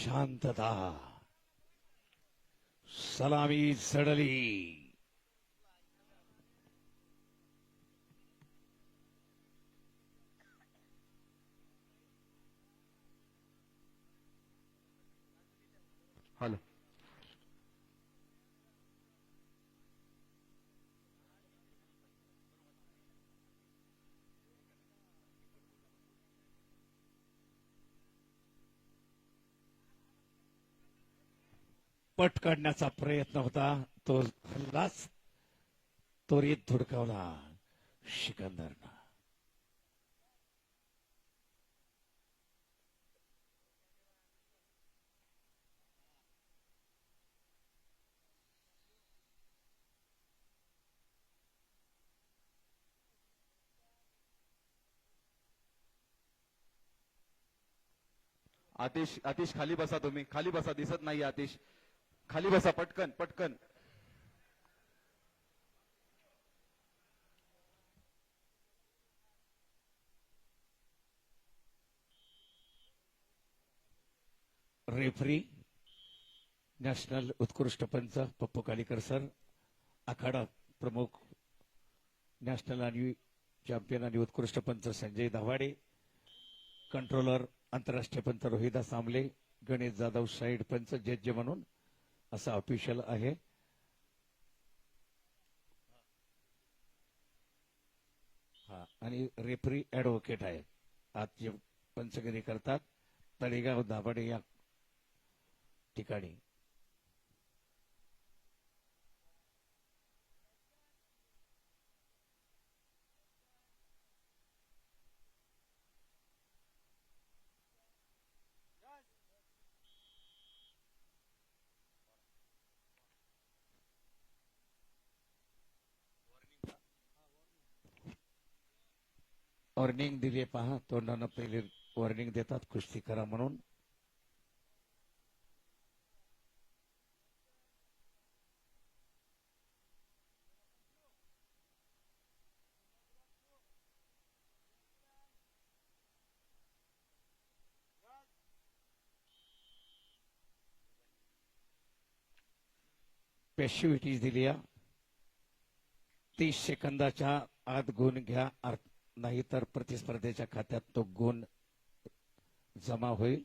शांतता। सलामी चढली हॅलो पट काढण्याचा प्रयत्न होता. तो हल्लाच त्वरित धुडकावला. सिकंदरनं आतिश आतिश खाली बसा तुम्ही. खाली बसा दिसत नाही आतिश. खाली बसा पटकन पटकन. रेफरी नॅशनल उत्कृष्ट पंच पप्पू कालीकर सर आखाडा प्रमुख नॅशनल आणि चॅम्पियन आणि उत्कृष्ट पंच संजय दाभाडे कंट्रोलर आंतरराष्ट्रीय पंच रोहिदास आमले गणेश जाधव साईड पंच जज म्हणून असा ऑफिशियल आहे. हा आणि रेफरी ऍडव्होकेट आहे. आज जे पंचगिरी करतात तळेगाव दाभाडे या ठिकाणी. वॉर्निंग दिली पहा तोंडानं पहिले वॉर्निंग देतात कुस्ती करा म्हणून पॅशिव्हिटीज दिली या. तीस सेकंदाच्या आत गुण घ्या अर्थ नाहीतर प्रतिस्पर्धेच्या खात्यात तो गुण जमा होईल.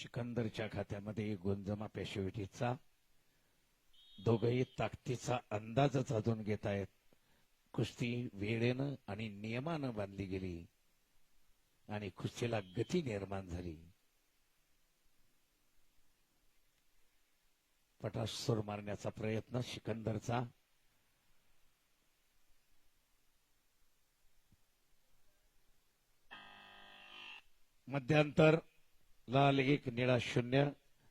सिकंदरच्या खात्यामध्ये गुण जमा पॅशिव्हिटीचा दोघही ताकदीचा अंदाजच अजून घेत आहेत. कुस्ती वेळेनं आणि नियमानं बांधली गेली आणि कुस्तीला गती निर्माण झाली. पटास सूर मारण्याचा प्रयत्न सिकंदरचा. मध्यांतर लाल एक निळा शून्य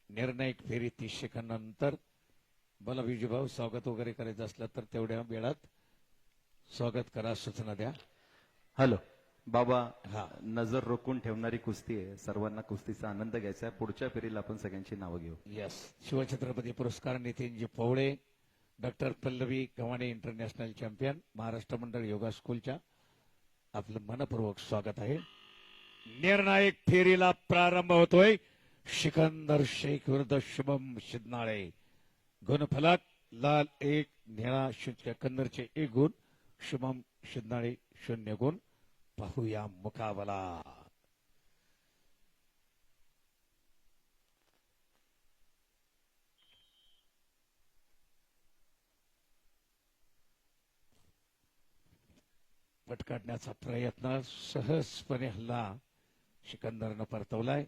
निर्णायक फेरी तीस सेकंदानंतर बोला विजूभाऊ स्वागत वगैरे करायचं असलं तर तेवढ्या वेळात स्वागत करा सूचना द्या हॅलो बाबा हा. नजर रोखून ठेवणारी कुस्ती आहे सर्वांना कुस्तीचा आनंद घ्यायचा आहे पुढच्या फेरीला आपण सगळ्यांची नावं घेऊ यस शिवछत्रपती पुरस्कार Nitinji Pawale doctor Pallavi Gavhane international champion Maharashtra मंडळ योगा स्कूलच्या आपलं मनपूर्वक स्वागत आहे निर्णायक फेरीला प्रारंभ होतोय. शिकंदर शेख विरुद्ध शुभम शिदनाळे गुणफलक लाल एक निळा शून्य कंदरचे एक गुण शुभम शिदनाळे शून्य गुण. पाहूया मुकाबला. पटकाडण्याचा प्रयत्न सहजपणे हल्ला. सिकंदरनं परतवलाय.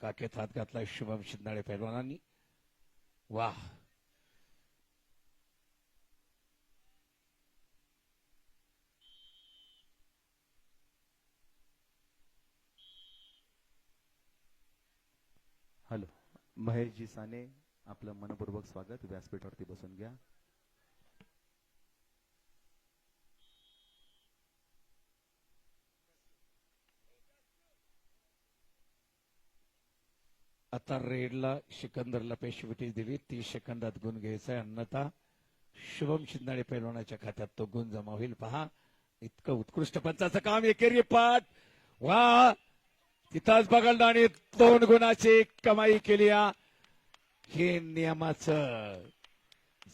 काकेत हात घातलाय शुभम शिंदाळे पैलवानांनी वा हॅलो महेशजी साने आपलं मनपूर्वक स्वागत. व्यासपीठावरती बसून घ्या. आता रेडला सिकंदरला पेशवटी दिली. तीस सेकंदात गुण घ्यायचा आहे. अन्यथा शुभम शिंदाणे पैलवानाच्या खात्यात तो गुण जमा होईल. पहा इतकं उत्कृष्ट पंचाचं काम एकेरी पाठ. वा! तिथंच बघायला दोन गुणाची कमाई केली हे नियमाचं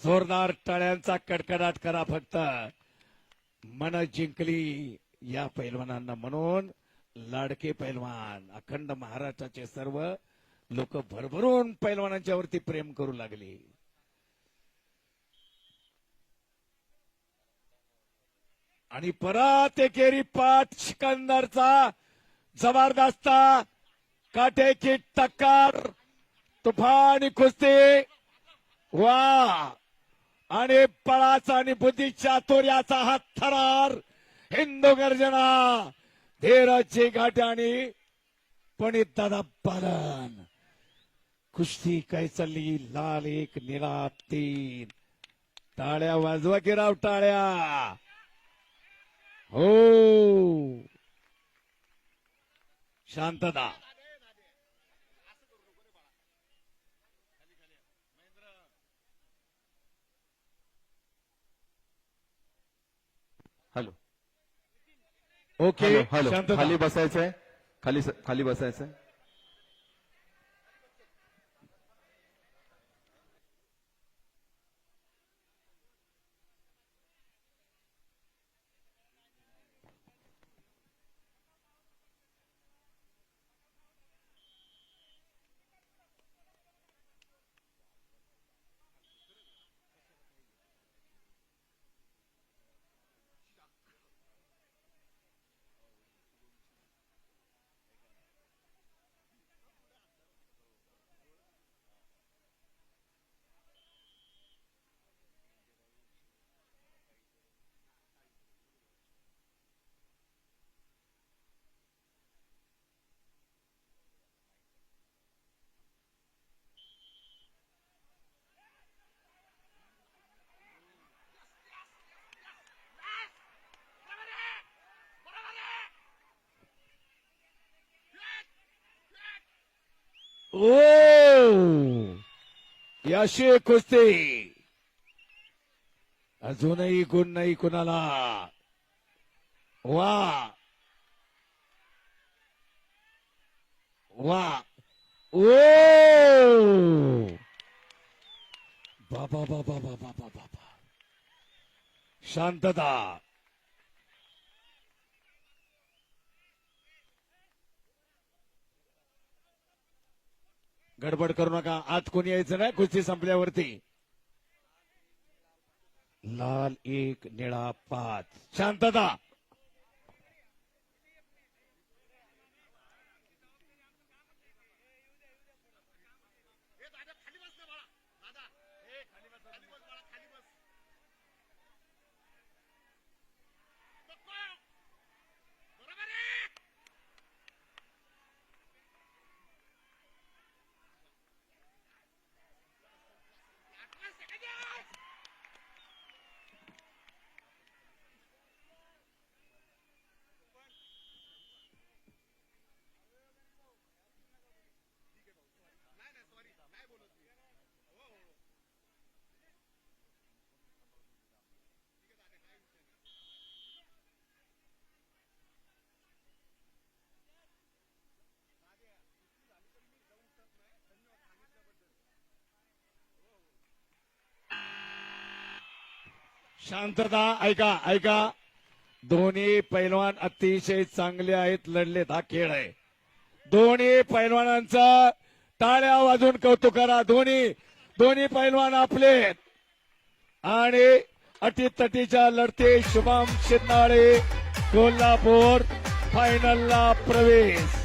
जोरदार टाळ्यांचा कडकडाट करा फक्त. मन जिंकली या पैलवानांना म्हणून लाडके पैलवान अखंड महाराष्ट्राचे सर्व लोक भरभरून पैलवानांच्या वरती प्रेम करू लागले. आणि परत एकेरी पाठ सिकंदरचा जबरदस्ता काटेकी टक्कर तुफानी कुस्ती. वा! आणि पळाचा आणि बुद्धी चातुर्याचा हा थरार हिंदू गर्जना. धीरजची घाट आणि पण दादा पालन कुस्ती काय चालली? लाल एक निळा तीन. टाळ्या वाजवा की राव टाळ्या? हो. शांतता. हॅलो. ओके. हॅलो खाली बसायचंय. खाली खाली बसायचंय. ओ याशी कुस्ती अजूनही गुण नाही कुणाला वा वा ओ बाबा बाबा बाबा बाबा बाबा शांतता गडबड करू नका. आत कोणी यायचं नाही? कुस्ती संपल्यावरती. लाल एक निळा पाच. शांतता. शांतता ऐका ऐका. दोन्ही पैलवान अतिशय चांगले आहेत लढलेत. हा खेळ आहे. दोन्ही पैलवानांचा टाळ्या वाजून कौतुक करा. दोन्ही दोन्ही पैलवान आपले आणि अटीतटीच्या लढते शुभम शिंदाळे कोल्हापूर फायनलला प्रवेश.